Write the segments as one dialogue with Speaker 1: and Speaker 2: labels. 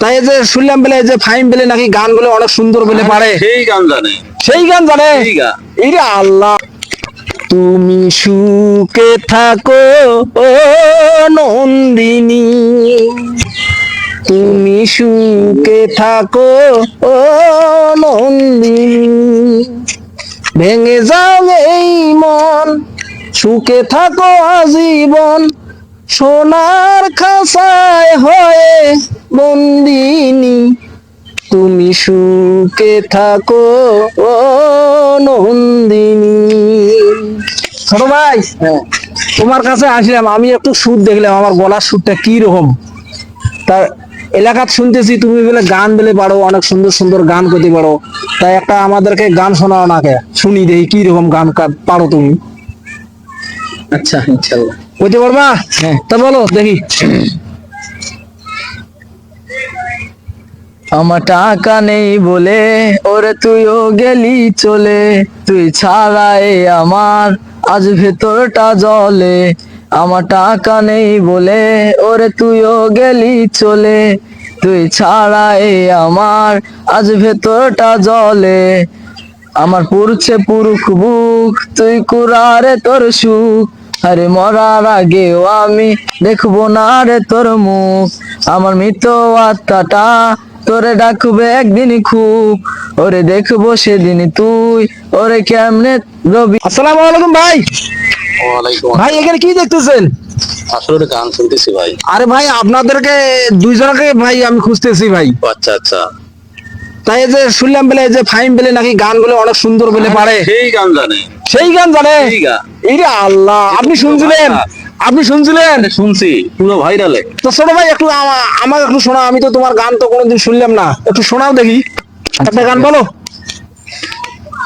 Speaker 1: তাই যে শুনলাম বলে এই যে ফাইম বলে নাকি গান গানগুলো অনেক সুন্দর বলে পারে।
Speaker 2: সেই গান জানে।
Speaker 1: সেই গান জানে?
Speaker 2: গান।
Speaker 1: আল্লাহ। তুমি সুখে থাকো ও নন্দিনী। তুমি সুখে থাকো ও নন্দিনী। ভেঙে যাবে এই মন সুখে থাকো আজীবন। সোনার খাসায় হয়ে বন্দিনী। তুমি সুখে থাকো ও নন্দিনী। ছোট ভাই তোমার কাছে আসলাম আমি একটু সুর দেখলাম আমার গলার সুরটা কি রকম তার এলাকাত শুনতেছি তুমি বলে গান বলে পারো অনেক সুন্দর সুন্দর গান করতে পারো। তাই একটা আমাদেরকে গান শোনাও নাকে শুনি দেখি কি রকম গান পারো তুমি।
Speaker 2: আচ্ছা ইনশাআল্লাহ
Speaker 1: কইতে পারবা? হ্যাঁ। তা বলো দেখি।
Speaker 3: আমার টাকা নেই বলে ওরে তুইও গেলি চলে। তুই ছাড়াই আমার আজ ভেতরটা জলে। আমার টাকা নেই বলে ওরে তুইও গেলি চলে। তুই ছাড়াই আমার আজ ভেতরটা জলে। আমার পুরছে পুরুষ বুক তুই কুরারে তোর সুখ। আরে মরার আগেও আমি দেখব না রে তোর মুখ। আমার মৃত আত্মাটা তোরে ডাকবে একদিন খুব। ওরে দেখব সেদিন তুই ওরে কেমনে রবি।
Speaker 1: আসসালামু আলাইকুম ভাই।
Speaker 2: ওয়ালাইকুম
Speaker 1: ভাই এখানে কি দেখতেছেন?
Speaker 2: আসলে গান শুনতেছি ভাই।
Speaker 1: আরে ভাই আপনাদেরকে দুইজনকে ভাই আমি খুঁজতেছি ভাই।
Speaker 2: আচ্ছা আচ্ছা।
Speaker 1: তাই এই যে শুনলাম বলে যে ফাইম বলে নাকি গানগুলো অনেক সুন্দর বলে পারে।
Speaker 2: সেই গান জানে।
Speaker 1: সেই গান জানে?
Speaker 2: সেই
Speaker 1: আল্লাহ আপনি শুনছিলেন? আপনি শুনছিলেন?
Speaker 2: শুনছি পুরো ভাইরালে
Speaker 1: তো ছোট ভাই একটু আমা- আমাকে একটু শোনা আমি তো তোমার গান তো কোনোদিন শুনলাম না। একটু শোনাও দেখি। একটা গান বলো।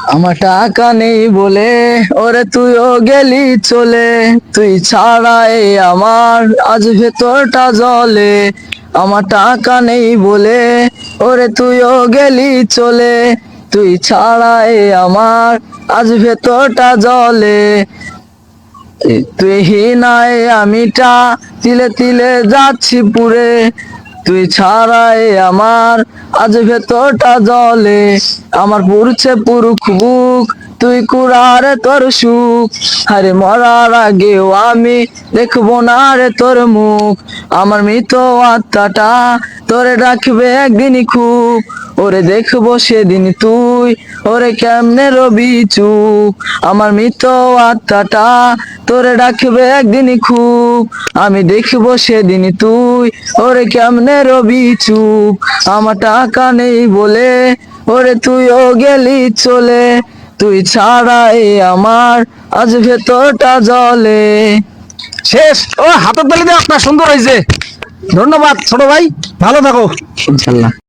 Speaker 3: আমার টাকা নেই বলে ওরে তুইও গেলি চলে। তুই ছাড়াই আমার আজ ভেতরটা জলে। আমার টাকা নেই বলে ওরে তুইও গেলি চলে, তুই ছাড়াই আমার, আজ ভেতরটা জলে। তুই হি নাই আমিটা, তিলে তিলে যাচ্ছি পুরে। তুই ছাড়াই আমার, আজ ভেতরটা জলে। আমার পুরছে পুরুক বুক তুই কুড়ারে তোর সুখ, আরে মরার আগেও আমি দেখব না রে তোর মুখ। আমার মৃত আত্মাটা তোরে ডাকবে একদিনই খুব। ওরে দেখব সেদিন তুই, ওরে কেমনে রবি চুপ। আমার মৃত আত্মাটা তোরে ডাকবে একদিনই খুব। আমি দেখব সেদিন তুই, ওরে কেমনে রবি চুপ। আমার টাকা নেই বলে, ওরে তুইও গেলি চলে। তুই ছাড়াই আমার আজ ভেতরটা জলে।
Speaker 1: শেষ। ও হাতের তালি দিয়ে আপনার সুন্দর হয়েছে ধন্যবাদ, ছোট ভাই। ভালো থাকো।
Speaker 3: ইনশাল্লাহ।